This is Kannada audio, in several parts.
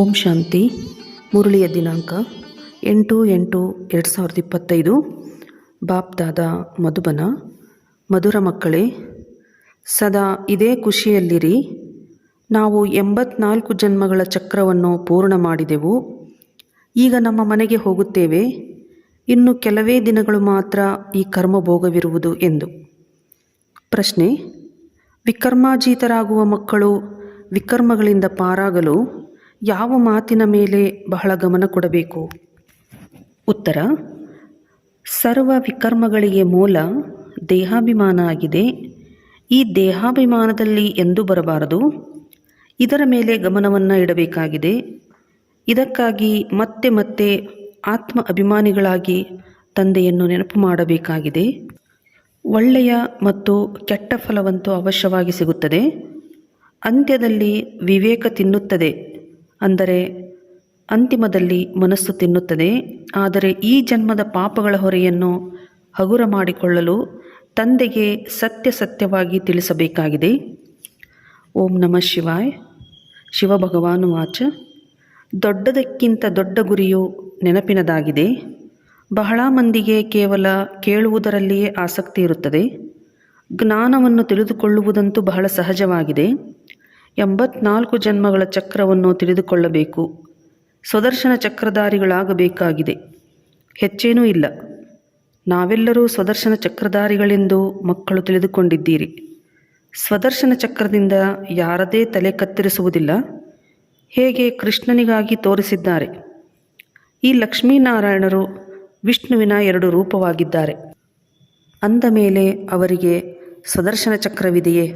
ಓಂ ಶಾಂತಿ, ಮುರಳಿಯ ದಿನಾಂಕ ಎಂಟು ಎಂಟು ಎರಡು ಸಾವಿರದ ಇಪ್ಪತ್ತೈದು. ಬಾಪ್ದಾದ ಮಧುಬನ, ಮಧುರ ಮಕ್ಕಳೇ, ಸದಾ ಇದೇ ಖುಷಿಯಲ್ಲಿರಿ. ನಾವು ಎಂಬತ್ನಾಲ್ಕು ಜನ್ಮಗಳ ಚಕ್ರವನ್ನು ಪೂರ್ಣ ಮಾಡಿದೆವು. ಈಗ ನಮ್ಮ ಮನೆಗೆ ಹೋಗುತ್ತೇವೆ. ಇನ್ನು ಕೆಲವೇ ದಿನಗಳು ಮಾತ್ರ ಈ ಕರ್ಮಭೋಗವಿರುವುದು ಎಂದು. ಪ್ರಶ್ನೆ, ವಿಕರ್ಮಾಜೀತರಾಗುವ ಮಕ್ಕಳು ವಿಕರ್ಮಗಳಿಂದ ಪಾರಾಗಲು ಯಾವ ಮಾತಿನ ಮೇಲೆ ಬಹಳ ಗಮನ ಕೊಡಬೇಕು? ಉತ್ತರ, ಸರ್ವ ವಿಕರ್ಮಗಳಿಗೆ ಮೂಲ ದೇಹಾಭಿಮಾನ ಆಗಿದೆ. ಈ ದೇಹಾಭಿಮಾನದಲ್ಲಿ ಎಂದೂ ಬರಬಾರದು. ಇದರ ಮೇಲೆ ಗಮನವನ್ನು ಇಡಬೇಕಾಗಿದೆ. ಇದಕ್ಕಾಗಿ ಮತ್ತೆ ಮತ್ತೆ ಆತ್ಮ ಅಭಿಮಾನಿಗಳಾಗಿ ತಂದೆಯನ್ನು ನೆನಪು ಮಾಡಬೇಕಾಗಿದೆ. ಒಳ್ಳೆಯ ಮತ್ತು ಕೆಟ್ಟ ಫಲವಂತೂ ಅವಶ್ಯವಾಗಿ ಸಿಗುತ್ತದೆ. ಅಂತ್ಯದಲ್ಲಿ ವಿವೇಕ ತಿನ್ನುತ್ತದೆ. ಅಂದರೆ ಅಂತಿಮದಲ್ಲಿ ಮನಸ್ಸು ತಿನ್ನುತ್ತದೆ. ಆದರೆ ಈ ಜನ್ಮದ ಪಾಪಗಳ ಹೊರೆಯನ್ನು ಹಗುರ ಮಾಡಿಕೊಳ್ಳಲು ತಂದೆಗೆ ಸತ್ಯ ಸತ್ಯವಾಗಿ ತಿಳಿಸಬೇಕಾಗಿದೆ. ಓಂ ನಮಃ ಶಿವಾಯ್. ಶಿವಭಗವಾನು ವಾಚ. ದೊಡ್ಡದಕ್ಕಿಂತ ದೊಡ್ಡ ಗುರಿಯು ನೆನಪಿನದಾಗಿದೆ. ಬಹಳ ಮಂದಿಗೆ ಕೇವಲ ಕೇಳುವುದರಲ್ಲಿಯೇ ಆಸಕ್ತಿ ಇರುತ್ತದೆ. ಜ್ಞಾನವನ್ನು ತಿಳಿದುಕೊಳ್ಳುವುದಂತೂ ಬಹಳ ಸಹಜವಾಗಿದೆ. ಎಂಬತ್ನಾಲ್ಕು ಜನ್ಮಗಳ ಚಕ್ರವನ್ನು ತಿಳಿದುಕೊಳ್ಳಬೇಕು. ಸ್ವದರ್ಶನ ಚಕ್ರಧಾರಿಗಳಾಗಬೇಕಾಗಿದೆ. ಹೆಚ್ಚೇನೂ ಇಲ್ಲ. ನಾವೆಲ್ಲರೂ ಸ್ವದರ್ಶನ ಚಕ್ರಧಾರಿಗಳೆಂದು ಮಕ್ಕಳು ತಿಳಿದುಕೊಂಡಿದ್ದೀರಿ. ಸ್ವದರ್ಶನ ಚಕ್ರದಿಂದ ಯಾರದೇ ತಲೆ ಕತ್ತರಿಸುವುದಿಲ್ಲ. ಹೇಗೆ ಕೃಷ್ಣನಿಗಾಗಿ ತೋರಿಸಿದ್ದಾರೆ. ಈ ಲಕ್ಷ್ಮೀನಾರಾಯಣರು ವಿಷ್ಣುವಿನ ಎರಡು ರೂಪವಾಗಿದ್ದಾರೆ. ಅಂದ ಮೇಲೆ ಅವರಿಗೆ ಸ್ವದರ್ಶನ ಚಕ್ರವಿದೆಯೇ?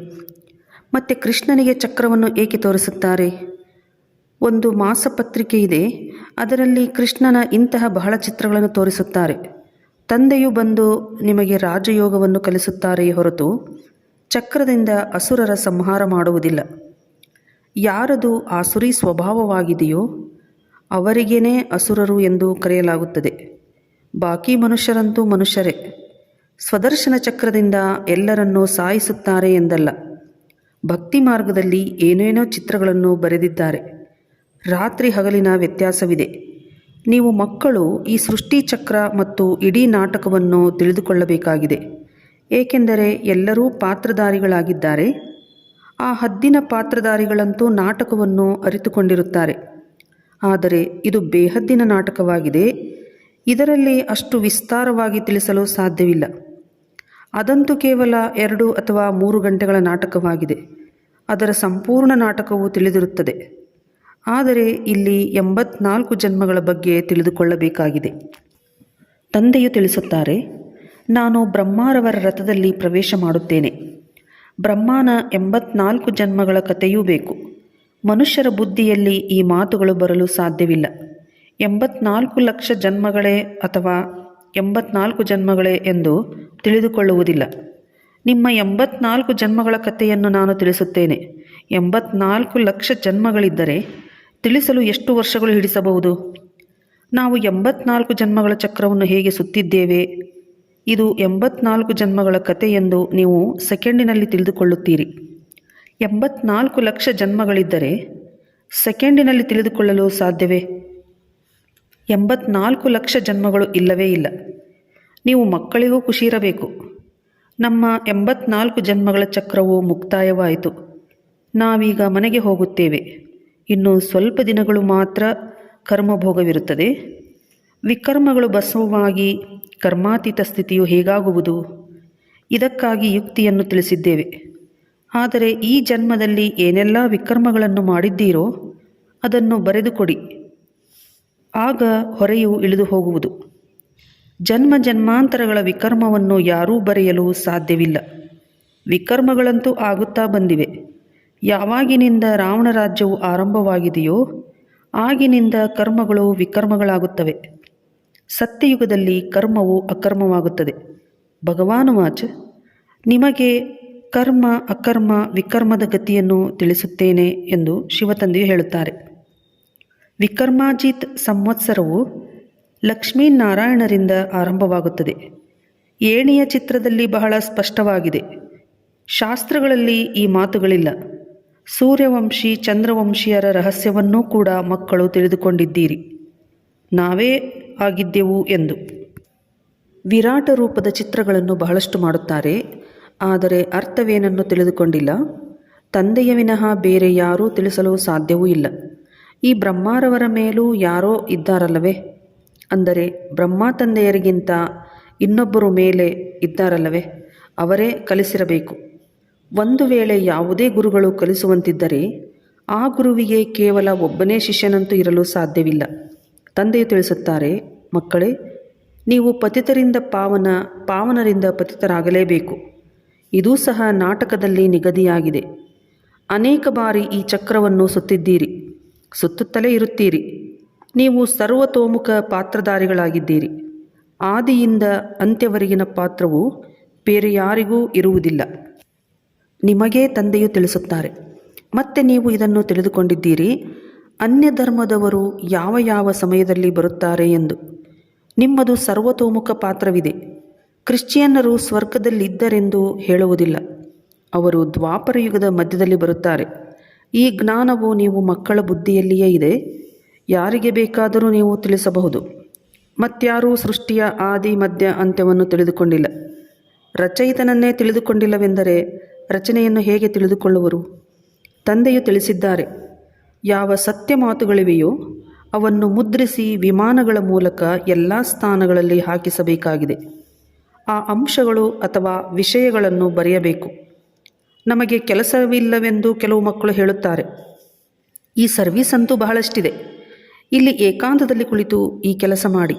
ಮತ್ತು ಕೃಷ್ಣನಿಗೆ ಚಕ್ರವನ್ನು ಏಕೆ ತೋರಿಸುತ್ತಾರೆ? ಒಂದು ಮಾಸಪತ್ರಿಕೆ ಇದೆ. ಅದರಲ್ಲಿ ಕೃಷ್ಣನ ಇಂತಹ ಬಹಳ ಚಿತ್ರಗಳನ್ನು ತೋರಿಸುತ್ತಾರೆ. ತಂದೆಯು ಬಂದು ನಿಮಗೆ ರಾಜಯೋಗವನ್ನು ಕಲಿಸುತ್ತಾರೆಯೇ ಹೊರತು ಚಕ್ರದಿಂದ ಅಸುರರ ಸಂಹಾರ ಮಾಡುವುದಿಲ್ಲ. ಯಾರದು ಆಸುರಿ ಸ್ವಭಾವವಾಗಿದೆಯೋ ಅವರಿಗೇನೇ ಅಸುರರು ಎಂದು ಕರೆಯಲಾಗುತ್ತದೆ. ಬಾಕಿ ಮನುಷ್ಯರಂತೂ ಮನುಷ್ಯರೇ. ಸ್ವದರ್ಶನ ಚಕ್ರದಿಂದ ಎಲ್ಲರನ್ನೂ ಸಾಯಿಸುತ್ತಾರೆ ಎಂದಲ್ಲ. ಭಕ್ತಿ ಮಾರ್ಗದಲ್ಲಿ ಏನೇನೋ ಚಿತ್ರಗಳನ್ನು ಬರೆದಿದ್ದಾರೆ. ರಾತ್ರಿ ಹಗಲಿನ ವ್ಯತ್ಯಾಸವಿದೆ. ನೀವು ಮಕ್ಕಳು ಈ ಸೃಷ್ಟಿ ಚಕ್ರ ಮತ್ತು ಇಡೀ ನಾಟಕವನ್ನು ತಿಳಿದುಕೊಳ್ಳಬೇಕಾಗಿದೆ. ಏಕೆಂದರೆ ಎಲ್ಲರೂ ಪಾತ್ರಧಾರಿಗಳಾಗಿದ್ದಾರೆ. ಆ ಹದ್ದಿನ ಪಾತ್ರಧಾರಿಗಳಂತೂ ನಾಟಕವನ್ನು ಅರಿತುಕೊಂಡಿರುತ್ತಾರೆ. ಆದರೆ ಇದು ಬೇಹದ್ದಿನ ನಾಟಕವಾಗಿದೆ. ಇದರಲ್ಲಿ ಅಷ್ಟು ವಿಸ್ತಾರವಾಗಿ ತಿಳಿಸಲು ಸಾಧ್ಯವಿಲ್ಲ. ಅದಂತೂ ಕೇವಲ ಎರಡು ಅಥವಾ ಮೂರು ಗಂಟೆಗಳ ನಾಟಕವಾಗಿದೆ. ಅದರ ಸಂಪೂರ್ಣ ನಾಟಕವು ತಿಳಿದಿರುತ್ತದೆ. ಆದರೆ ಇಲ್ಲಿ ಎಂಬತ್ನಾಲ್ಕು ಜನ್ಮಗಳ ಬಗ್ಗೆ ತಿಳಿದುಕೊಳ್ಳಬೇಕಾಗಿದೆ. ತಂದೆಯು ತಿಳಿಸುತ್ತಾರೆ, ನಾನು ಬ್ರಹ್ಮಾರವರ ರಥದಲ್ಲಿ ಪ್ರವೇಶ ಮಾಡುತ್ತೇನೆ. ಬ್ರಹ್ಮನ ಎಂಬತ್ನಾಲ್ಕು ಜನ್ಮಗಳ ಕಥೆಯೂ ಬೇಕು. ಮನುಷ್ಯರ ಬುದ್ಧಿಯಲ್ಲಿ ಈ ಮಾತುಗಳು ಬರಲು ಸಾಧ್ಯವಿಲ್ಲ. ಎಂಬತ್ನಾಲ್ಕು ಲಕ್ಷ ಜನ್ಮಗಳೇ ಅಥವಾ ಎಂಬತ್ನಾಲ್ಕು ಜನ್ಮಗಳೇ ಎಂದು ತಿಳಿದುಕೊಳ್ಳುವುದಿಲ್ಲ. ನಿಮ್ಮ ಎಂಬತ್ನಾಲ್ಕು ಜನ್ಮಗಳ ಕಥೆಯನ್ನು ನಾನು ತಿಳಿಸುತ್ತೇನೆ. ಎಂಬತ್ನಾಲ್ಕು ಲಕ್ಷ ಜನ್ಮಗಳಿದ್ದರೆ ತಿಳಿಸಲು ಎಷ್ಟು ವರ್ಷಗಳು ಹಿಡಿಸಬಹುದು? ನಾವು ಎಂಬತ್ನಾಲ್ಕು ಜನ್ಮಗಳ ಚಕ್ರವನ್ನು ಹೇಗೆ ಸುತ್ತಿದ್ದೇವೆ? ಇದು ಎಂಬತ್ನಾಲ್ಕು ಜನ್ಮಗಳ ಕತೆ ಎಂದು ನೀವು ಸೆಕೆಂಡಿನಲ್ಲಿ ತಿಳಿದುಕೊಳ್ಳುತ್ತೀರಿ. ಎಂಬತ್ನಾಲ್ಕು ಲಕ್ಷ ಜನ್ಮಗಳಿದ್ದರೆ ಸೆಕೆಂಡಿನಲ್ಲಿ ತಿಳಿದುಕೊಳ್ಳಲು ಸಾಧ್ಯವೇ? ಎಂಬತ್ನಾಲ್ಕು ಲಕ್ಷ ಜನ್ಮಗಳು ಇಲ್ಲವೇ ಇಲ್ಲ. ನೀವು ಮಕ್ಕಳಿಗೂ ಖುಷಿ ಇರಬೇಕು ನಮ್ಮ ಎಂಬತ್ನಾಲ್ಕು ಜನ್ಮಗಳ ಚಕ್ರವು ಮುಕ್ತಾಯವಾಯಿತು. ನಾವೀಗ ಮನೆಗೆ ಹೋಗುತ್ತೇವೆ. ಇನ್ನು ಸ್ವಲ್ಪ ದಿನಗಳು ಮಾತ್ರ ಕರ್ಮಭೋಗವಿರುತ್ತದೆ. ವಿಕರ್ಮಗಳು ಬಸವವಾಗಿ ಕರ್ಮಾತೀತ ಸ್ಥಿತಿಯು ಹೇಗಾಗುವುದು? ಇದಕ್ಕಾಗಿ ಯುಕ್ತಿಯನ್ನು ತಿಳಿಸಿದ್ದೇವೆ. ಆದರೆ ಈ ಜನ್ಮದಲ್ಲಿ ಏನೆಲ್ಲ ವಿಕರ್ಮಗಳನ್ನು ಮಾಡಿದ್ದೀರೋ ಅದನ್ನು ಬರೆದುಕೊಡಿ. ಆಗ ಹೊರೆಯು ಇಳಿದು ಹೋಗುವುದು. ಜನ್ಮ ಜನ್ಮಾಂತರಗಳ ವಿಕರ್ಮವನ್ನು ಯಾರೂ ಬರೆಯಲು ಸಾಧ್ಯವಿಲ್ಲ. ವಿಕರ್ಮಗಳಂತೂ ಆಗುತ್ತಾ ಬಂದಿವೆ. ಯಾವಾಗಿನಿಂದ ರಾವಣ ರಾಜ್ಯವು ಆರಂಭವಾಗಿದೆಯೋ, ಆಗಿನಿಂದ ಕರ್ಮಗಳು ವಿಕರ್ಮಗಳಾಗುತ್ತವೆ. ಸತ್ಯಯುಗದಲ್ಲಿ ಕರ್ಮವು ಅಕರ್ಮವಾಗುತ್ತದೆ. ಭಗವಾನು ವಾಚ, ನಿಮಗೆ ಕರ್ಮ ಅಕರ್ಮ ವಿಕರ್ಮದ ಗತಿಯನ್ನು ತಿಳಿಸುತ್ತೇನೆ ಎಂದು ಶಿವತಂದೆಯು ಹೇಳುತ್ತಾರೆ. ವಿಕರ್ಮಾಜಿತ್ ಸಂವತ್ಸರವು ಲಕ್ಷ್ಮೀನಾರಾಯಣರಿಂದ ಆರಂಭವಾಗುತ್ತದೆ. ಏಣಿಯ ಚಿತ್ರದಲ್ಲಿ ಬಹಳ ಸ್ಪಷ್ಟವಾಗಿದೆ. ಶಾಸ್ತ್ರಗಳಲ್ಲಿ ಈ ಮಾತುಗಳಿಲ್ಲ. ಸೂರ್ಯವಂಶಿ, ಚಂದ್ರವಂಶಿಯರ ರಹಸ್ಯವನ್ನೂ ಕೂಡ ಮಕ್ಕಳು ತಿಳಿದುಕೊಂಡಿದ್ದೀರಿ. ನಾವೇ ಆಗಿದ್ದೆವು ಎಂದು. ವಿರಾಟ ರೂಪದ ಚಿತ್ರಗಳನ್ನು ಬಹಳಷ್ಟು ಮಾಡುತ್ತಾರೆ. ಆದರೆ ಅರ್ಥವೇನನ್ನು ತಿಳಿದುಕೊಂಡಿಲ್ಲ. ತಂದೆಯ ವಿನಃ ಬೇರೆ ಯಾರೂ ತಿಳಿಸಲು ಸಾಧ್ಯವೂ ಇಲ್ಲ. ಈ ಬ್ರಹ್ಮಾರವರ ಮೇಲೂ ಯಾರೋ ಇದ್ದಾರಲ್ಲವೇ? ಅಂದರೆ ಬ್ರಹ್ಮ ತಂದೆಯರಿಗಿಂತ ಇನ್ನೊಬ್ಬರು ಮೇಲೆ ಇದ್ದಾರಲ್ಲವೇ? ಅವರೇ ಕಲಿಸಿರಬೇಕು. ಒಂದು ವೇಳೆ ಯಾವುದೇ ಗುರುಗಳು ಕಲಿಸುವಂತಿದ್ದರೆ ಆ ಗುರುವಿಗೆ ಕೇವಲ ಒಬ್ಬನೇ ಶಿಷ್ಯನಂತೂ ಇರಲು ಸಾಧ್ಯವಿಲ್ಲ. ತಂದೆಯು ತಿಳಿಸುತ್ತಾರೆ, ಮಕ್ಕಳೇ, ನೀವು ಪತಿತರಿಂದ ಪಾವನ, ಪಾವನರಿಂದ ಪತಿತರಾಗಲೇಬೇಕು. ಇದೂ ಸಹ ನಾಟಕದಲ್ಲಿ ನಿಗದಿಯಾಗಿದೆ. ಅನೇಕ ಬಾರಿ ಈ ಚಕ್ರವನ್ನು ಸುತ್ತಿದ್ದೀರಿ. ಸುತ್ತುತ್ತಲೇ ಇರುತ್ತೀರಿ. ನೀವು ಸರ್ವತೋಮುಖ ಪಾತ್ರಧಾರಿಗಳಾಗಿದ್ದೀರಿ. ಆದಿಯಿಂದ ಅಂತ್ಯವರೆಗಿನ ಪಾತ್ರವು ಬೇರೆ ಯಾರಿಗೂ ಇರುವುದಿಲ್ಲ. ನಿಮಗೇ ತಂದೆಯು ತಿಳಿಸುತ್ತಾರೆ. ಮತ್ತೆ ನೀವು ಇದನ್ನು ತಿಳಿದುಕೊಂಡಿದ್ದೀರಿ. ಅನ್ಯ ಧರ್ಮದವರು ಯಾವ ಯಾವ ಸಮಯದಲ್ಲಿ ಬರುತ್ತಾರೆ ಎಂದು. ನಿಮ್ಮದು ಸರ್ವತೋಮುಖ ಪಾತ್ರವಿದೆ. ಕ್ರಿಶ್ಚಿಯನ್ನರು ಸ್ವರ್ಗದಲ್ಲಿದ್ದರೆಂದು ಹೇಳುವುದಿಲ್ಲ. ಅವರು ದ್ವಾಪರ ಯುಗದ ಮಧ್ಯದಲ್ಲಿ ಬರುತ್ತಾರೆ. ಈ ಜ್ಞಾನವು ನೀವು ಮಕ್ಕಳ ಬುದ್ಧಿಯಲ್ಲಿಯೇ ಇದೆ. ಯಾರಿಗೆ ಬೇಕಾದರೂ ನೀವು ತಿಳಿಸಬಹುದು. ಮತ್ಯಾರೂ ಸೃಷ್ಟಿಯ ಆದಿ, ಮಧ್ಯ ಅಂತ್ಯವನ್ನು ತಿಳಿದುಕೊಂಡಿಲ್ಲ. ರಚಯಿತನನ್ನೇ ತಿಳಿದುಕೊಂಡಿಲ್ಲವೆಂದರೆ ರಚನೆಯನ್ನು ಹೇಗೆ ತಿಳಿದುಕೊಳ್ಳುವರು? ತಂದೆಯು ತಿಳಿಸಿದ್ದಾರೆ, ಯಾವ ಸತ್ಯ ಮಾತುಗಳಿವೆಯೋ ಅವನ್ನು ಮುದ್ರಿಸಿ ವಿಮಾನಗಳ ಮೂಲಕ ಎಲ್ಲ ಸ್ಥಾನಗಳಲ್ಲಿ ಹಾಕಿಸಬೇಕಾಗಿದೆ. ಆ ಅಂಶಗಳು ಅಥವಾ ವಿಷಯಗಳನ್ನು ಬರೆಯಬೇಕು. ನಮಗೆ ಕೆಲಸವಿಲ್ಲವೆಂದು ಕೆಲವು ಮಕ್ಕಳು ಹೇಳುತ್ತಾರೆ. ಈ ಸರ್ವಿಸ್ ಅಂತೂ ಬಹಳಷ್ಟಿದೆ. ಇಲ್ಲಿ ಏಕಾಂತದಲ್ಲಿ ಕುಳಿತು ಈ ಕೆಲಸ ಮಾಡಿ.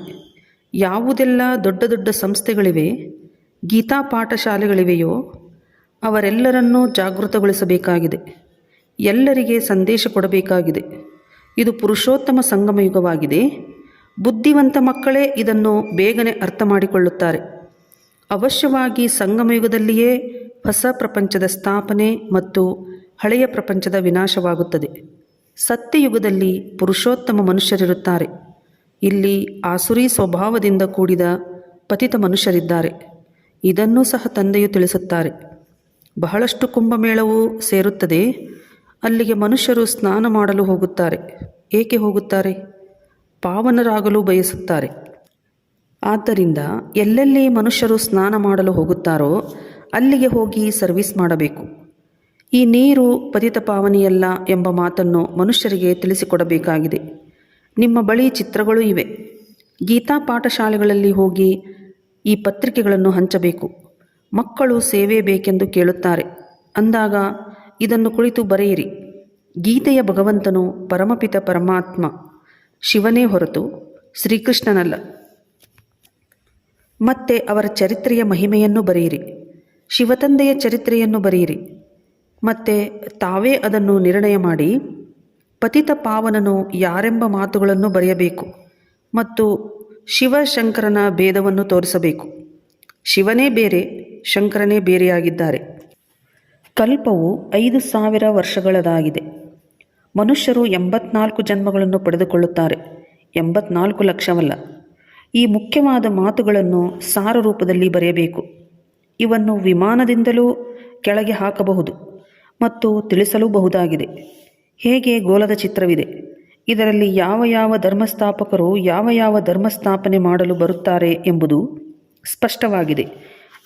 ಯಾವುದೆಲ್ಲ ದೊಡ್ಡ ದೊಡ್ಡ ಸಂಸ್ಥೆಗಳಿವೆ, ಗೀತಾ ಪಾಠಶಾಲೆಗಳಿವೆಯೋ, ಅವರೆಲ್ಲರನ್ನೂ ಜಾಗೃತಗೊಳಿಸಬೇಕಾಗಿದೆ. ಎಲ್ಲರಿಗೆ ಸಂದೇಶ ಕೊಡಬೇಕಾಗಿದೆ. ಇದು ಪುರುಷೋತ್ತಮ ಸಂಗಮಯುಗವಾಗಿದೆ. ಬುದ್ಧಿವಂತ ಮಕ್ಕಳೇ ಇದನ್ನು ಬೇಗನೆ ಅರ್ಥ ಮಾಡಿಕೊಳ್ಳುತ್ತಾರೆ. ಅವಶ್ಯವಾಗಿ ಸಂಗಮಯುಗದಲ್ಲಿಯೇ ಹೊಸ ಪ್ರಪಂಚದ ಸ್ಥಾಪನೆ ಮತ್ತು ಹಳೆಯ ಪ್ರಪಂಚದ ವಿನಾಶವಾಗುತ್ತದೆ. ಸತ್ಯಯುಗದಲ್ಲಿ ಪುರುಷೋತ್ತಮ ಮನುಷ್ಯರಿರುತ್ತಾರೆ. ಇಲ್ಲಿ ಆಸುರಿ ಸ್ವಭಾವದಿಂದ ಕೂಡಿದ ಪತಿತ ಮನುಷ್ಯರಿದ್ದಾರೆ. ಇದನ್ನು ಸಹ ತಂದೆಯು ತಿಳಿಸುತ್ತಾರೆ. ಬಹಳಷ್ಟು ಕುಂಭಮೇಳವು ಸೇರುತ್ತದೆ. ಅಲ್ಲಿಗೆ ಮನುಷ್ಯರು ಸ್ನಾನ ಮಾಡಲು ಹೋಗುತ್ತಾರೆ. ಏಕೆ ಹೋಗುತ್ತಾರೆ? ಪಾವನರಾಗಲು ಬಯಸುತ್ತಾರೆ. ಆದ್ದರಿಂದ ಎಲ್ಲೆಲ್ಲಿ ಮನುಷ್ಯರು ಸ್ನಾನ ಮಾಡಲು ಹೋಗುತ್ತಾರೋ ಅಲ್ಲಿಗೆ ಹೋಗಿ ಸರ್ವಿಸ್ ಮಾಡಬೇಕು. ಈ ನೀರು ಪತಿತ ಪಾವನಿಯಲ್ಲ ಎಂಬ ಮಾತನ್ನು ಮನುಷ್ಯರಿಗೆ ತಿಳಿಸಿಕೊಡಬೇಕಾಗಿದೆ. ನಿಮ್ಮ ಬಳಿ ಚಿತ್ರಗಳು ಇವೆ. ಗೀತಾ ಪಾಠಶಾಲೆಗಳಲ್ಲಿ ಹೋಗಿ ಈ ಪತ್ರಿಕೆಗಳನ್ನು ಹಂಚಬೇಕು. ಮಕ್ಕಳು ಸೇವೆ ಬೇಕೆಂದು ಕೇಳುತ್ತಾರೆ. ಅಂದಾಗ ಇದನ್ನು ಕುಳಿತು ಬರೆಯಿರಿ. ಗೀತೆಯ ಭಗವಂತನು ಪರಮಪಿತ ಪರಮಾತ್ಮ. ಶಿವನೇ ಹೊರತು ಶ್ರೀಕೃಷ್ಣನಲ್ಲ. ಮತ್ತೆ ಅವರ ಚರಿತ್ರೆಯ ಮಹಿಮೆಯನ್ನು ಬರೆಯಿರಿ. ಶಿವತಂದೆಯ ಚರಿತ್ರೆಯನ್ನು ಬರೆಯಿರಿ. ಮತ್ತೆ ತಾವೇ ಅದನ್ನು ನಿರ್ಣಯ ಮಾಡಿ, ಪತಿತ ಪಾವನನು ಯಾರೆಂಬ ಮಾತುಗಳನ್ನು ಬರೆಯಬೇಕು ಮತ್ತು ಶಿವಶಂಕರನ ಭೇದವನ್ನು ತೋರಿಸಬೇಕು. ಶಿವನೇ ಬೇರೆ, ಶಂಕರನೇ ಬೇರೆಯಾಗಿದ್ದಾರೆ. ಕಲ್ಪವು ಐದು ಸಾವಿರ ವರ್ಷಗಳದಾಗಿದೆ. ಮನುಷ್ಯರು ಎಂಬತ್ನಾಲ್ಕು ಜನ್ಮಗಳನ್ನು ಪಡೆದುಕೊಳ್ಳುತ್ತಾರೆ. ಎಂಬತ್ನಾಲ್ಕು ಲಕ್ಷವಲ್ಲ. ಈ ಮುಖ್ಯವಾದ ಮಾತುಗಳನ್ನು ಸಾರ ರೂಪದಲ್ಲಿ ಬರೆಯಬೇಕು. ಇವನ್ನು ವಿಮಾನದಿಂದಲೂ ಕೆಳಗೆ ಹಾಕಬಹುದು ಮತ್ತು ತಿಳಿಸಲೂಬಹುದಾಗಿದೆ. ಹೇಗೆ ಗೋಲದ ಚಿತ್ರವಿದೆ. ಇದರಲ್ಲಿ ಯಾವ ಯಾವ ಧರ್ಮಸ್ಥಾಪಕರು ಯಾವ ಯಾವ ಧರ್ಮಸ್ಥಾಪನೆ ಮಾಡಲು ಬರುತ್ತಾರೆ ಎಂಬುದು ಸ್ಪಷ್ಟವಾಗಿದೆ.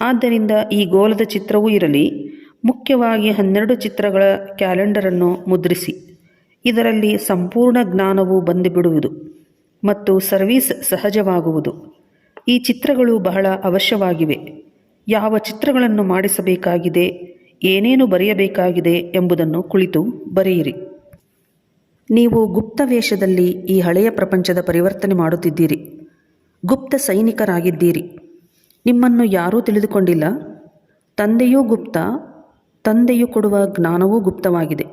ಆದ್ದರಿಂದ ಈ ಗೋಲದ ಚಿತ್ರವೂ ಇರಲಿ, ಮುಖ್ಯವಾಗಿ ಹನ್ನೆರಡು ಚಿತ್ರಗಳ ಕ್ಯಾಲೆಂಡರನ್ನು ಮುದ್ರಿಸಿ. ಇದರಲ್ಲಿ ಸಂಪೂರ್ಣ ಜ್ಞಾನವು ಬಂದುಬಿಡುವುದು. ಮತ್ತು ಸರ್ವೀಸ್ ಸಹಜವಾಗುವುದು. ಈ ಚಿತ್ರಗಳು ಬಹಳ ಅವಶ್ಯವಾಗಿವೆ. ಯಾವ ಚಿತ್ರಗಳನ್ನು ಮಾಡಿಸಬೇಕಾಗಿದೆ, ಏನೇನು ಬರೆಯಬೇಕಾಗಿದೆ ಎಂಬುದನ್ನು ಕುಳಿತು ಬರೆಯಿರಿ. ನೀವು ಗುಪ್ತ ವೇಷದಲ್ಲಿ ಈ ಹಳೆಯ ಪ್ರಪಂಚದ ಪರಿವರ್ತನೆ ಮಾಡುತ್ತಿದ್ದೀರಿ. ಗುಪ್ತ ಸೈನಿಕರಾಗಿದ್ದೀರಿ. ನಿಮ್ಮನ್ನು ಯಾರೂ ತಿಳಿದುಕೊಂಡಿಲ್ಲ. ತಂದೆಯೂ ಗುಪ್ತ, ತಂದೆಯು ಕೊಡುವ ಜ್ಞಾನವೂ ಗುಪ್ತವಾಗಿದೆ.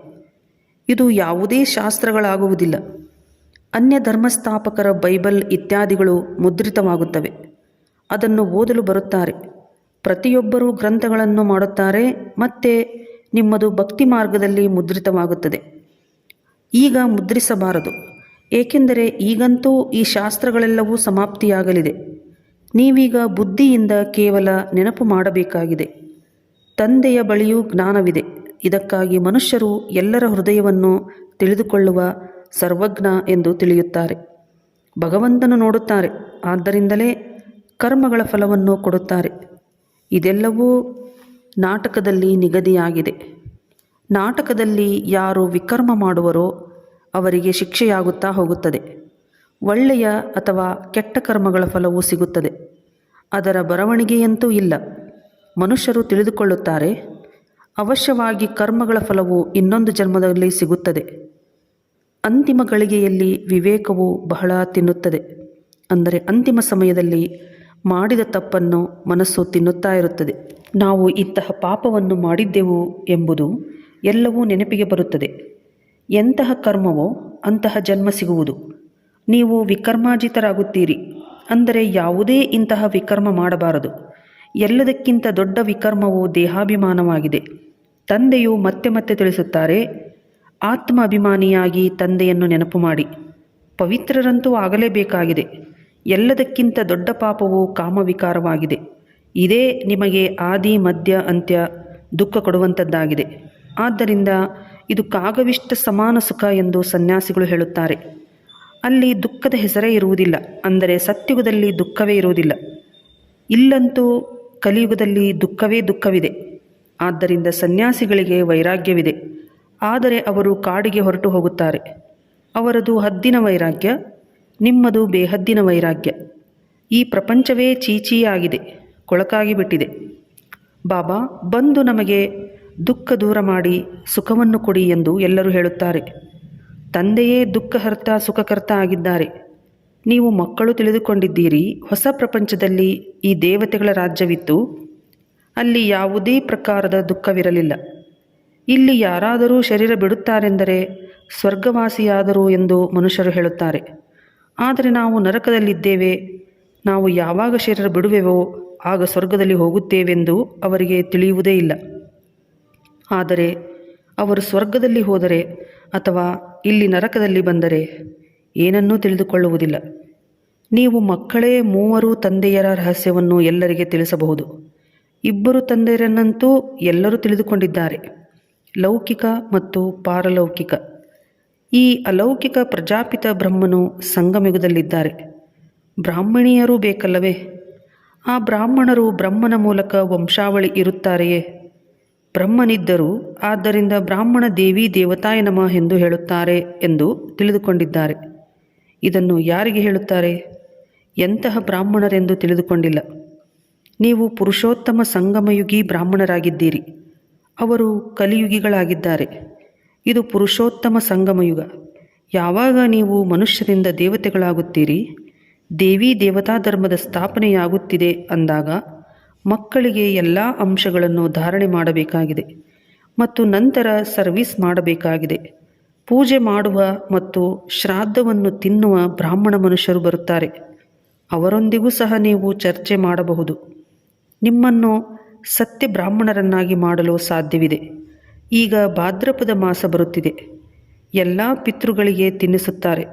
ಇದು ಯಾವುದೇ ಶಾಸ್ತ್ರಗಳಾಗುವುದಿಲ್ಲ. ಅನ್ಯ ಧರ್ಮಸ್ಥಾಪಕರ ಬೈಬಲ್ ಇತ್ಯಾದಿಗಳು ಮುದ್ರಿತವಾಗುತ್ತವೆ. ಅದನ್ನು ಓದಲು ಬರುತ್ತಾರೆ. ಪ್ರತಿಯೊಬ್ಬರೂ ಗ್ರಂಥಗಳನ್ನು ಮಾಡುತ್ತಾರೆ, ಮತ್ತು ನಿಮ್ಮದು ಭಕ್ತಿ ಮಾರ್ಗದಲ್ಲಿ ಮುದ್ರಿತವಾಗುತ್ತದೆ. ಈಗ ಮುದ್ರಿಸಬಾರದು, ಏಕೆಂದರೆ ಈಗಂತೂ ಈ ಶಾಸ್ತ್ರಗಳೆಲ್ಲವೂ ಸಮಾಪ್ತಿಯಾಗಲಿದೆ. ನೀವೀಗ ಬುದ್ಧಿಯಿಂದ ಕೇವಲ ನೆನಪು ಮಾಡಬೇಕಾಗಿದೆ. ತಂದೆಯ ಬಳಿಯೂ ಜ್ಞಾನವಿದೆ. ಇದಕ್ಕಾಗಿ ಮನುಷ್ಯರು ಎಲ್ಲರ ಹೃದಯವನ್ನು ತಿಳಿದುಕೊಳ್ಳುವ ಸರ್ವಜ್ಞ ಎಂದು ತಿಳಿಯುತ್ತಾರೆ. ಭಗವಂತನು ನೋಡುತ್ತಾರೆ. ಆದ್ದರಿಂದಲೇ ಕರ್ಮಗಳ ಫಲವನ್ನು ಕೊಡುತ್ತಾರೆ. ಇದೆಲ್ಲವೂ ನಾಟಕದಲ್ಲಿ ನಿಗದಿಯಾಗಿದೆ. ನಾಟಕದಲ್ಲಿ ಯಾರು ವಿಕರ್ಮ ಮಾಡುವರೋ ಅವರಿಗೆ ಶಿಕ್ಷೆಯಾಗುತ್ತಾ ಹೋಗುತ್ತದೆ. ಒಳ್ಳೆಯ ಅಥವಾ ಕೆಟ್ಟ ಕರ್ಮಗಳ ಫಲವೂ ಸಿಗುತ್ತದೆ. ಅದರ ಬರವಣಿಗೆಯಂತೂ ಇಲ್ಲ. ಮನುಷ್ಯರು ತಿಳಿದುಕೊಳ್ಳುತ್ತಾರೆ, ಅವಶ್ಯವಾಗಿ ಕರ್ಮಗಳ ಫಲವು ಇನ್ನೊಂದು ಜನ್ಮದಲ್ಲಿ ಸಿಗುತ್ತದೆ. ಅಂತಿಮ ಗಳಿಗೆಯಲ್ಲಿ ವಿವೇಕವು ಬಹಳ ತಿನ್ನುತ್ತದೆ. ಅಂದರೆ ಅಂತಿಮ ಸಮಯದಲ್ಲಿ ಮಾಡಿದ ತಪ್ಪನ್ನು ಮನಸ್ಸು ತಿನ್ನುತ್ತಾ ಇರುತ್ತದೆ. ನಾವು ಇಂತಹ ಪಾಪವನ್ನು ಮಾಡಿದ್ದೆವು ಎಂಬುದು ಎಲ್ಲವೂ ನೆನಪಿಗೆ ಬರುತ್ತದೆ. ಎಂತಹ ಕರ್ಮವೋ ಅಂತಹ ಜನ್ಮ ಸಿಗುವುದು. ನೀವು ವಿಕರ್ಮಾಜಿತರಾಗುತ್ತೀರಿ. ಅಂದರೆ ಯಾವುದೇ ಇಂತಹ ವಿಕರ್ಮ ಮಾಡಬಾರದು. ಎಲ್ಲದಕ್ಕಿಂತ ದೊಡ್ಡ ವಿಕರ್ಮವು ದೇಹಾಭಿಮಾನವಾಗಿದೆ. ತಂದೆಯು ಮತ್ತೆ ಮತ್ತೆ ತಿಳಿಸುತ್ತಾರೆ ಆತ್ಮ ಅಭಿಮಾನಿಯಾಗಿ ತಂದೆಯನ್ನು ನೆನಪು ಮಾಡಿ. ಪವಿತ್ರರಂತೂ ಆಗಲೇಬೇಕಾಗಿದೆ. ಎಲ್ಲದಕ್ಕಿಂತ ದೊಡ್ಡ ಪಾಪವು ಕಾಮವಿಕಾರವಾಗಿದೆ. ಇದೇ ನಿಮಗೆ ಆದಿ ಮಧ್ಯ ಅಂತ್ಯ ದುಃಖ ಕೊಡುವಂಥದ್ದಾಗಿದೆ. ಆದ್ದರಿಂದ ಇದು ಕಾಗವಿಷ್ಟ ಸಮಾನ ಸುಖ ಎಂದು ಸನ್ಯಾಸಿಗಳು ಹೇಳುತ್ತಾರೆ. ಅಲ್ಲಿ ದುಃಖದ ಹೆಸರೇ ಇರುವುದಿಲ್ಲ. ಅಂದರೆ ಸತ್ಯುಗದಲ್ಲಿ ದುಃಖವೇ ಇರುವುದಿಲ್ಲ. ಇಲ್ಲಂತೂ ಕಲಿಯುಗದಲ್ಲಿ ದುಃಖವೇ ದುಃಖವಿದೆ. ಆದ್ದರಿಂದ ಸನ್ಯಾಸಿಗಳಿಗೆ ವೈರಾಗ್ಯವಿದೆ. ಆದರೆ ಅವರು ಕಾಡಿಗೆ ಹೊರಟು ಹೋಗುತ್ತಾರೆ. ಅವರದು ಹದ್ದಿನ ವೈರಾಗ್ಯ, ನಿಮ್ಮದು ಬೇಹದ್ದಿನ ವೈರಾಗ್ಯ. ಈ ಪ್ರಪಂಚವೇ ಚೀಚಿಯಾಗಿದೆ ಕೊಳಕಾಗಿ ಬಿಟ್ಟಿದೆ ಬಾಬಾ, ಬಂದು ನಮಗೆ ದುಃಖ ದೂರ ಮಾಡಿ ಸುಖವನ್ನು ಕೊಡಿ ಎಂದು ಎಲ್ಲರೂ ಹೇಳುತ್ತಾರೆ. ತಂದೆಯೇ ದುಃಖಹರ್ತ, ಸುಖಕರ್ತ ಆಗಿದ್ದಾರೆ. ನೀವು ಮಕ್ಕಳು ತಿಳಿದುಕೊಂಡಿದ್ದೀರಿ, ಹೊಸ ಪ್ರಪಂಚದಲ್ಲಿ ಈ ದೇವತೆಗಳ ರಾಜ್ಯವಿತ್ತು. ಅಲ್ಲಿ ಯಾವುದೇ ಪ್ರಕಾರದ ದುಃಖವಿರಲಿಲ್ಲ. ಇಲ್ಲಿ ಯಾರಾದರೂ ಶರೀರ ಬಿಡುತ್ತಾರೆಂದರೆ ಸ್ವರ್ಗವಾಸಿಯಾದರು ಎಂದು ಮನುಷ್ಯರು ಹೇಳುತ್ತಾರೆ. ಆದರೆ ನಾವು ನರಕದಲ್ಲಿದ್ದೇವೆ, ನಾವು ಯಾವಾಗ ಶರೀರ ಬಿಡುವೆವೋ ಆಗ ಸ್ವರ್ಗದಲ್ಲಿ ಹೋಗುತ್ತೇವೆಂದು ಅವರಿಗೆ ತಿಳಿಯುವುದೇ ಇಲ್ಲ. ಆದರೆ ಅವರು ಸ್ವರ್ಗದಲ್ಲಿ ಹೋದರೆ ಅಥವಾ ಇಲ್ಲಿ ನರಕದಲ್ಲಿ ಬಂದರೆ ಏನನ್ನೂ ತಿಳಿದುಕೊಳ್ಳುವುದಿಲ್ಲ. ನೀವು ಮಕ್ಕಳೇ ಮೂವರು ತಂದೆಯರ ರಹಸ್ಯವನ್ನು ಎಲ್ಲರಿಗೆ ತಿಳಿಸಬಹುದು. ಇಬ್ಬರು ತಂದೆಯರನ್ನಂತೂ ಎಲ್ಲರೂ ತಿಳಿದುಕೊಂಡಿದ್ದಾರೆ. ಲೌಕಿಕ ಮತ್ತು ಪಾರಲೌಕಿಕ. ಈ ಅಲೌಕಿಕ ಪ್ರಜಾಪಿತ ಬ್ರಹ್ಮನು ಸಂಗಮಯುಗದಲ್ಲಿದ್ದಾರೆ ಬ್ರಾಹ್ಮಣಿಯರೂ ಬೇಕಲ್ಲವೇ? ಆ ಬ್ರಾಹ್ಮಣರು ಬ್ರಹ್ಮನ ಮೂಲಕ ವಂಶಾವಳಿ ಇರುತ್ತಾರೆಯೇ? ಬ್ರಹ್ಮನಿದ್ದರು, ಆದ್ದರಿಂದ ಬ್ರಾಹ್ಮಣ ದೇವಿ ದೇವತಾಯ ನಮಃ ಎಂದು ಹೇಳುತ್ತಾರೆ ಎಂದು ತಿಳಿದುಕೊಂಡಿದ್ದಾರೆ. ಇದನ್ನು ಯಾರಿಗೆ ಹೇಳುತ್ತಾರೆ? ಎಂತಹ ಬ್ರಾಹ್ಮಣರೆಂದು ತಿಳಿದುಕೊಂಡಿಲ್ಲ. ನೀವು ಪುರುಷೋತ್ತಮ ಸಂಗಮಯುಗಿ ಬ್ರಾಹ್ಮಣರಾಗಿದ್ದೀರಿ. ಅವರು ಕಲಿಯುಗಿಗಳಾಗಿದ್ದಾರೆ. ಇದು ಪುರುಷೋತ್ತಮ ಸಂಗಮಯುಗ. ಯಾವಾಗ ನೀವು ಮನುಷ್ಯರಿಂದ ದೇವತೆಗಳಾಗುತ್ತೀರಿ? ದೇವಿ ದೇವತಾ ಧರ್ಮದ ಸ್ಥಾಪನೆಯಾಗುತ್ತಿದೆ ಅಂದಾಗ ಮಕ್ಕಳಿಗೆ ಎಲ್ಲ ಅಂಶಗಳನ್ನು ಧಾರಣೆ ಮಾಡಬೇಕಾಗಿದೆ ಮತ್ತು ನಂತರ ಸರ್ವಿಸ್ ಮಾಡಬೇಕಾಗಿದೆ. ಪೂಜೆ ಮಾಡುವ ಮತ್ತು ಶ್ರಾದ್ದವನ್ನು ತಿನ್ನುವ ಬ್ರಾಹ್ಮಣ ಮನುಷ್ಯರು ಬರುತ್ತಾರೆ. ಅವರೊಂದಿಗೂ ಸಹ ನೀವು ಚರ್ಚೆ ಮಾಡಬಹುದು. ನಿಮ್ಮನ್ನು ಸತ್ಯ ಬ್ರಾಹ್ಮಣರನ್ನಾಗಿ ಮಾಡಲು ಸಾಧ್ಯವಿದೆ. ಈಗ ಭಾದ್ರಪದ ಮಾಸ ಬರುತ್ತಿದೆ. ಎಲ್ಲ ಪಿತೃಗಳಿಗೆ ತಿನ್ನಿಸುತ್ತಾರೆ.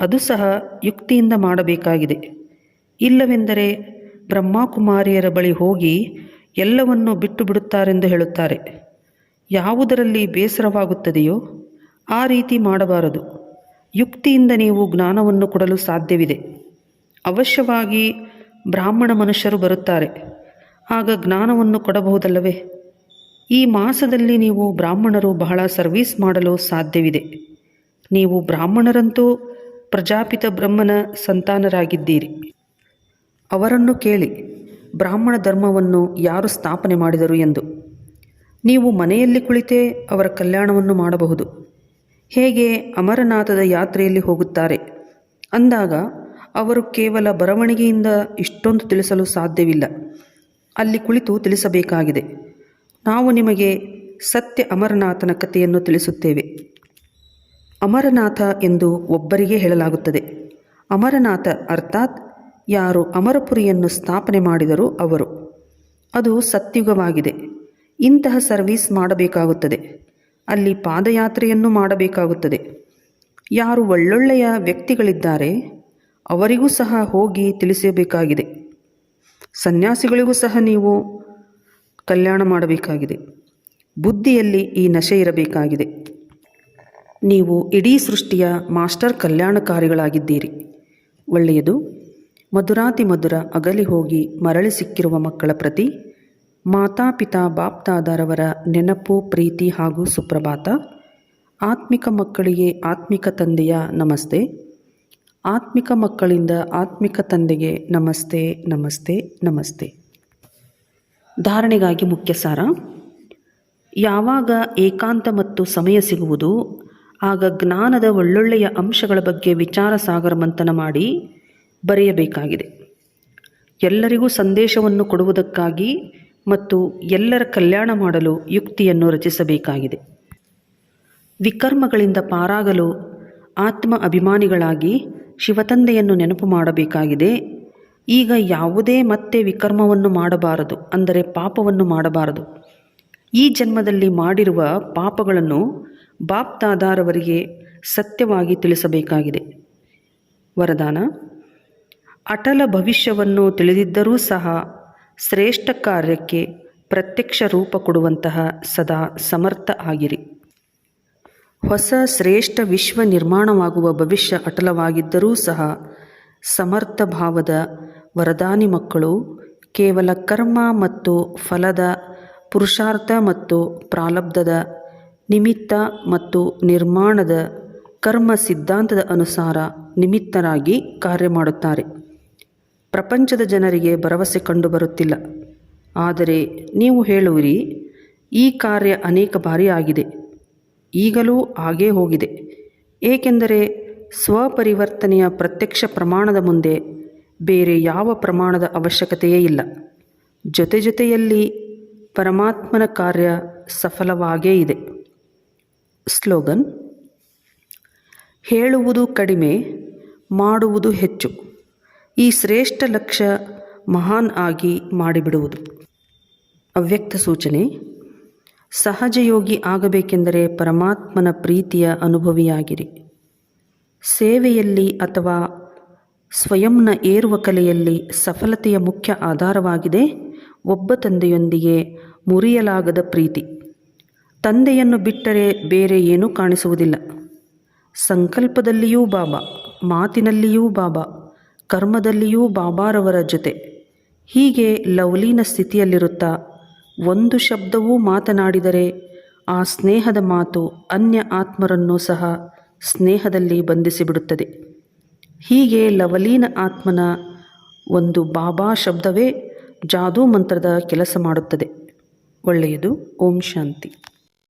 ಅದು ಸಹ ಯುಕ್ತಿಯಿಂದ ಮಾಡಬೇಕಾಗಿದೆ. ಇಲ್ಲವೆಂದರೆ ಬ್ರಹ್ಮಕುಮಾರಿಯರ ಬಳಿ ಹೋಗಿ ಎಲ್ಲವನ್ನು ಬಿಟ್ಟು ಬಿಡುತ್ತಾರೆಂದು ಹೇಳುತ್ತಾರೆ. ಯಾವುದರಲ್ಲಿ ಬೇಸರವಾಗುತ್ತದೆಯೋ ಆ ರೀತಿ ಮಾಡಬಾರದು. ಯುಕ್ತಿಯಿಂದ ನೀವು ಜ್ಞಾನವನ್ನು ಕೊಡಲು ಸಾಧ್ಯವಿದೆ. ಅವಶ್ಯವಾಗಿ ಬ್ರಾಹ್ಮಣ ಮನುಷ್ಯರು ಬರುತ್ತಾರೆ. ಆಗ ಜ್ಞಾನವನ್ನು ಕೊಡಬಹುದಲ್ಲವೇ? ಈ ಮಾಸದಲ್ಲಿ ನೀವು ಬ್ರಾಹ್ಮಣರು ಬಹಳ ಸರ್ವೀಸ್ ಮಾಡಲು ಸಾಧ್ಯವಿದೆ. ನೀವು ಬ್ರಾಹ್ಮಣರಂತೂ ಪ್ರಜಾಪಿತ ಬ್ರಹ್ಮನ ಸಂತಾನರಾಗಿದ್ದೀರಿ. ಅವರನ್ನು ಕೇಳಿ, ಬ್ರಾಹ್ಮಣ ಧರ್ಮವನ್ನು ಯಾರು ಸ್ಥಾಪನೆ ಮಾಡಿದರು ಎಂದು. ನೀವು ಮನೆಯಲ್ಲಿ ಕುಳಿತೇ ಅವರ ಕಲ್ಯಾಣವನ್ನು ಮಾಡಬಹುದು. ಹೇಗೆ ಅಮರನಾಥದ ಯಾತ್ರೆಯಲ್ಲಿ ಹೋಗುತ್ತಾರೆ? ಅಂದಾಗ ಅವರು ಕೇವಲ ಬರವಣಿಗೆಯಿಂದ ಇಷ್ಟೊಂದು ತಿಳಿಸಲು ಸಾಧ್ಯವಿಲ್ಲ. ಅಲ್ಲಿ ಕುಳಿತು ತಿಳಿಸಬೇಕಾಗಿದೆ. ನಾವು ನಿಮಗೆ ಸತ್ಯ ಅಮರನಾಥನ ಕಥೆಯನ್ನು ತಿಳಿಸುತ್ತೇವೆ. ಅಮರನಾಥ ಎಂದು ಒಬ್ಬರಿಗೆ ಹೇಳಲಾಗುತ್ತದೆ. ಅಮರನಾಥ ಅರ್ಥಾತ್ ಯಾರು ಅಮರಪುರಿಯನ್ನು ಸ್ಥಾಪನೆ ಮಾಡಿದರು ಅವರು. ಅದು ಸತ್ಯುಗವಾಗಿದೆ. ಇಂತಹ ಸರ್ವೀಸ್ ಮಾಡಬೇಕಾಗುತ್ತದೆ. ಅಲ್ಲಿ ಪಾದಯಾತ್ರೆಯನ್ನು ಮಾಡಬೇಕಾಗುತ್ತದೆ. ಯಾರು ಒಳ್ಳೊಳ್ಳೆಯ ವ್ಯಕ್ತಿಗಳಿದ್ದಾರೆ ಅವರಿಗೂ ಸಹ ಹೋಗಿ ತಿಳಿಸಬೇಕಾಗಿದೆ. ಸನ್ಯಾಸಿಗಳಿಗೂ ಸಹ ನೀವು ಕಲ್ಯಾಣ ಮಾಡಬೇಕಾಗಿದೆ. ಬುದ್ಧಿಯಲ್ಲಿ ಈ ನಶೆ ಇರಬೇಕಾಗಿದೆ. ನೀವು ಇಡೀ ಸೃಷ್ಟಿಯ ಮಾಸ್ಟರ್ ಕಲ್ಯಾಣಕಾರಿಗಳಾಗಿದ್ದೀರಿ. ಒಳ್ಳೆಯದು, ಮಧುರಾತಿ ಮಧುರ ಅಗಲಿ ಹೋಗಿ ಮರಳಿ ಸಿಕ್ಕಿರುವ ಮಕ್ಕಳ ಪ್ರತಿ ಮಾತಾಪಿತಾ ಬಾಪ್ತಾದರವರ ನೆನಪು, ಪ್ರೀತಿ ಹಾಗೂ ಸುಪ್ರಭಾತ. ಆತ್ಮಿಕ ಮಕ್ಕಳಿಗೆ ಆತ್ಮಿಕ ತಂದೆಯ ನಮಸ್ತೆ. ಆತ್ಮಿಕ ಮಕ್ಕಳಿಂದ ಆತ್ಮಿಕ ತಂದೆಗೆ ನಮಸ್ತೆ ನಮಸ್ತೆ ನಮಸ್ತೆ. ಧಾರಣೆಗಾಗಿ ಮುಖ್ಯ ಸಾರ. ಯಾವಾಗ ಏಕಾಂತ ಮತ್ತು ಸಮಯ ಸಿಗುವುದು, ಆಗ ಜ್ಞಾನದ ಒಳ್ಳೊಳ್ಳೆಯ ಅಂಶಗಳ ಬಗ್ಗೆ ವಿಚಾರ ಸಾಗರ ಮಂಥನ ಮಾಡಿ ಬರೆಯಬೇಕಾಗಿದೆ. ಎಲ್ಲರಿಗೂ ಸಂದೇಶವನ್ನು ಕೊಡುವುದಕ್ಕಾಗಿ ಮತ್ತು ಎಲ್ಲರ ಕಲ್ಯಾಣ ಮಾಡಲು ಯುಕ್ತಿಯನ್ನು ರಚಿಸಬೇಕಾಗಿದೆ. ವಿಕರ್ಮಗಳಿಂದ ಪಾರಾಗಲು ಆತ್ಮ ಅಭಿಮಾನಿಗಳಾಗಿ ಶಿವತಂದೆಯನ್ನು ನೆನಪು ಮಾಡಬೇಕಾಗಿದೆ. ಈಗ ಯಾವುದೇ ಮತ್ತೆ ವಿಕರ್ಮವನ್ನು ಮಾಡಬಾರದು, ಅಂದರೆ ಪಾಪವನ್ನು ಮಾಡಬಾರದು. ಈ ಜನ್ಮದಲ್ಲಿ ಮಾಡಿರುವ ಪಾಪಗಳನ್ನು ಬಾಪ್ತಾದಾರವರಿಗೆ ಸತ್ಯವಾಗಿ ತಿಳಿಸಬೇಕಾಗಿದೆ. ವರದಾನ, ಅಟಲ ಭವಿಷ್ಯವನ್ನು ತಿಳಿದಿದ್ದರೂ ಸಹ ಶ್ರೇಷ್ಠ ಕಾರ್ಯಕ್ಕೆ ಪ್ರತ್ಯಕ್ಷ ರೂಪ ಕೊಡುವಂತಹ ಸದಾ ಸಮರ್ಥ ಆಗಿರಿ. ಹೊಸ ಶ್ರೇಷ್ಠ ವಿಶ್ವ ನಿರ್ಮಾಣವಾಗುವ ಭವಿಷ್ಯ ಅಟಲವಾಗಿದ್ದರೂ ಸಹ ಸಮರ್ಥ ಭಾವದ ವರದಾನಿ ಮಕ್ಕಳು ಕೇವಲ ಕರ್ಮ ಮತ್ತು ಫಲದ, ಪುರುಷಾರ್ಥ ಮತ್ತು ಪ್ರಾಲಬ್ಧದ ನಿಮಿತ್ತ ಮತ್ತು ನಿರ್ಮಾಣದ ಕರ್ಮ ಸಿದ್ಧಾಂತದ ಅನುಸಾರ ನಿಮಿತ್ತರಾಗಿ ಕಾರ್ಯ ಮಾಡುತ್ತಾರೆ. ಪ್ರಪಂಚದ ಜನರಿಗೆ ಭರವಸೆ ಕಂಡುಬರುತ್ತಿಲ್ಲ. ಆದರೆ ನೀವು ಹೇಳುವಿರಿ, ಈ ಕಾರ್ಯ ಅನೇಕ ಬಾರಿ ಆಗಿದೆ. ಈಗಲೂ ಹಾಗೇ ಹೋಗಿದೆ. ಏಕೆಂದರೆ ಸ್ವಪರಿವರ್ತನೆಯ ಪ್ರತ್ಯಕ್ಷ ಪ್ರಮಾಣದ ಮುಂದೆ ಬೇರೆ ಯಾವ ಪ್ರಮಾಣದ ಅವಶ್ಯಕತೆಯೇ ಇಲ್ಲ. ಜೊತೆ ಜೊತೆಯಲ್ಲಿ ಪರಮಾತ್ಮನ ಕಾರ್ಯ ಸಫಲವಾಗೇ ಇದೆ. ಸ್ಲೋಗನ್, ಹೇಳುವುದು ಕಡಿಮೆ, ಮಾಡುವುದು ಹೆಚ್ಚು. ಈ ಶ್ರೇಷ್ಠ ಲಕ್ಷ್ಯ ಮಹಾನ್ ಆಗಿ ಮಾಡಿಬಿಡುವುದು. ಅವ್ಯಕ್ತ ಸೂಚನೆ ಸಹಜಯೋಗಿ ಆಗಬೇಕೆಂದರೆ ಪರಮಾತ್ಮನ ಪ್ರೀತಿಯ ಅನುಭವಿಯಾಗಿರಿ. ಸೇವೆಯಲ್ಲಿ ಅಥವಾ ಸ್ವಯಂನ ಏರುವ ಕಲೆಯಲ್ಲಿ ಸಫಲತೆಯ ಮುಖ್ಯ ಆಧಾರವಾಗಿದೆ ಒಬ್ಬ ತಂದೆಯೊಂದಿಗೆ ಮುರಿಯಲಾಗದ ಪ್ರೀತಿ. ತಂದೆಯನ್ನು ಬಿಟ್ಟರೆ ಬೇರೆ ಏನೂ ಕಾಣಿಸುವುದಿಲ್ಲ. ಸಂಕಲ್ಪದಲ್ಲಿಯೂ ಬಾಬಾ, ಮಾತಿನಲ್ಲಿಯೂ ಬಾಬಾ, ಕರ್ಮದಲ್ಲಿಯೂ ಬಾಬಾರವರ ಜೊತೆ. ಹೀಗೆ ಲವ್ಲೀನ ಸ್ಥಿತಿಯಲ್ಲಿರುತ್ತಾ ಒಂದು ಶಬ್ದವೂ ಮಾತನಾಡಿದರೆ ಆ ಸ್ನೇಹದ ಮಾತು ಅನ್ಯ ಆತ್ಮರನ್ನು ಸಹ ಸ್ನೇಹದಲ್ಲಿ ಬಂಧಿಸಿಬಿಡುತ್ತದೆ. ಹೀಗೆ ಲವಲೀನ ಆತ್ಮನ ಒಂದು ಬಾಬಾ ಶಬ್ದವೇ ಜಾದೂ ಮಂತ್ರದ ಕೆಲಸ ಮಾಡುತ್ತದೆ. ಒಳ್ಳೆಯದು. ಓಂ ಶಾಂತಿ.